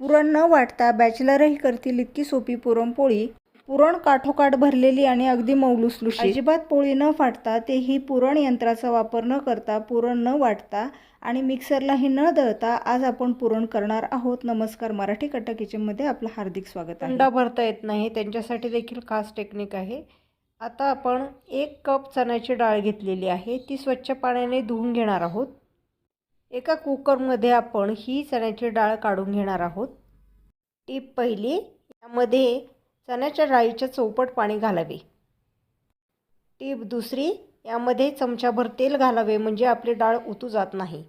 पुरण न वाटता बॅचलरही करतील इतकी सोपी पुरणपोळी. पुरण काठोकाठ भरलेली आणि अगदी मौलुसलुशी अजिबात पोळी न फाटता तेही पुरण यंत्राचा वापर न करता पुरण न वाटता आणि मिक्सरलाही न दळता आज आपण पुरण करणार आहोत. नमस्कार मराठी कट्टा किचनमध्ये आपलं हार्दिक स्वागत आहे. अंडा भरता येत नाही त्यांच्यासाठी देखील खास टेक्निक आहे. आता आपण एक कप चण्याची डाळ घेतलेली आहे. ती स्वच्छ पाण्याने धुवून घेणार आहोत. एका कुकरमध्ये आपण ही चण्याची डाळ काढून घेणार आहोत. टीप पहिली यामध्ये चण्याच्या डाळीच्या चौपट पाणी घालावे. टीप दुसरी यामध्ये चमचाभर तेल घालावे म्हणजे आपली डाळ उतू जात नाही.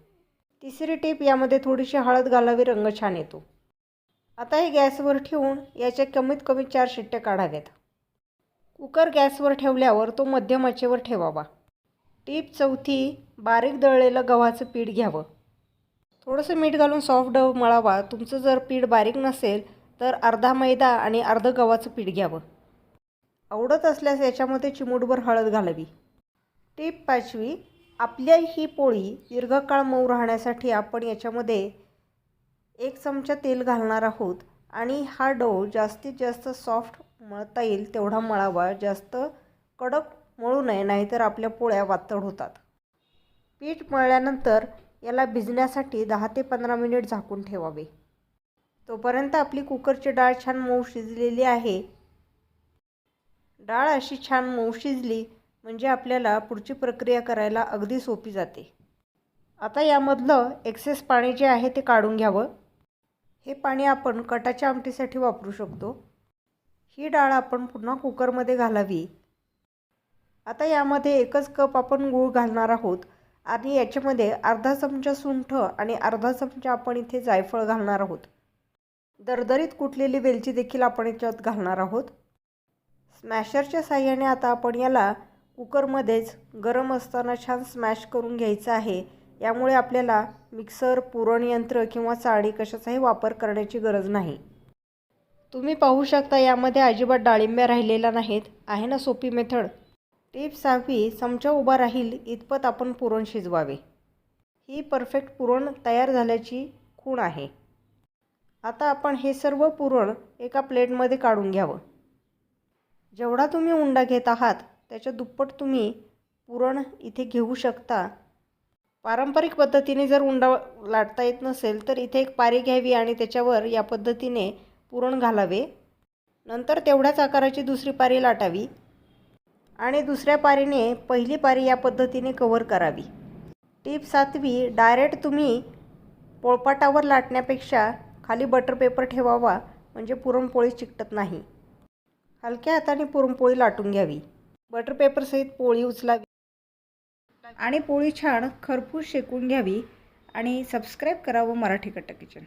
तिसरी टीप यामध्ये थोडीशी हळद घालावी रंग छान येतो. आता हे गॅसवर ठेवून याच्या कमीत कमी चार शिट्ट्या काढाव्यात. कुकर गॅसवर ठेवल्यावर तो मध्यम आचेवर ठेवावा. टीप चौथी बारीक दळलेलं गव्हाचं पीठ घ्यावं. थोडंसं मीठ घालून सॉफ्ट डव मळावा. तुमचं जर पीठ बारीक नसेल तर अर्धा मैदा आणि अर्धं गव्हाचं पीठ घ्यावं. आवडत असल्यास याच्यामध्ये चिमूटभर हळद घालावी. टीप पाचवी आपल्या ही पोळी दीर्घकाळ मऊ राहण्यासाठी आपण याच्यामध्ये एक चमचा तेल घालणार आहोत आणि हा डो जास्तीत जास्त सॉफ्ट मळता येईल तेवढा मळावा. जास्त कडक मळू नये नाहीतर आपल्या पोळ्या वातड होतात. पीठ मळल्यानंतर याला भिजण्यासाठी दहा ते पंधरा मिनिट झाकून ठेवावे. तोपर्यंत आपली कुकरची डाळ छान मऊ शिजलेली आहे. डाळ अशी छान मऊ शिजली म्हणजे आपल्याला पुढची प्रक्रिया करायला अगदी सोपी जाते. आता यामधलं एक्सेस पाणी जे आहे ते काढून घ्यावं. हे पाणी आपण कटाच्या आमटीसाठी वापरू शकतो. ही डाळ आपण पुन्हा कुकरमध्ये घालावी. आता यामध्ये एकच कप आपण गूळ घालणार आहोत. आणि याच्यामध्ये अर्धा चमचा सुंठ आणि अर्धा चमचा आपण इथे जायफळ घालणार आहोत. दरदरीत कुटलेली वेलची देखील आपण याच्यात घालणार आहोत. स्मॅशरच्या साह्याने आता आपण याला कुकरमध्येच गरम असताना छान स्मॅश करून घ्यायचं आहे. यामुळे आपल्याला मिक्सर पुरणयंत्र किंवा चाळी कशाचाही वापर करण्याची गरज नाही. तुम्ही पाहू शकता यामध्ये अजिबात डाळिंब्या राहिलेल्या नाहीत. आहे ना सोपी मेथड? टीप सहावी चमचा उभा राहील इतपत आपण पुरण शिजवावे. ही परफेक्ट पुरण तयार झाल्याची खूण आहे. आता आपण हे सर्व पुरण एका प्लेटमध्ये काढून घ्यावं. जेवढा तुम्ही उंडा घेत आहात त्याच्या दुप्पट तुम्ही पुरण इथे घेऊ शकता. पारंपरिक पद्धतीने जर उंडा लाटता येत नसेल तर इथे एक पारी घ्यावी आणि त्याच्यावर या पद्धतीने पुरण घालावे. नंतर तेवढ्याच आकाराची दुसरी पारी लाटावी. आणि दुसऱ्या पारीने पहिली पारी या पद्धतीने कव्हर करावी. टीप सातवी डायरेक्ट तुम्ही पोळपाटावर लाटण्यापेक्षा खाली बटर पेपर ठेवावा म्हणजे पुरणपोळी चिकटत नाही. हलक्या हाताने पुरणपोळी लाटून घ्यावी. बटर पेपरसहित पोळी उचलावी. आणि पोळी छान खरपूस शेकून घ्यावी आणि सबस्क्राईब करावं मराठी कट्टा किचन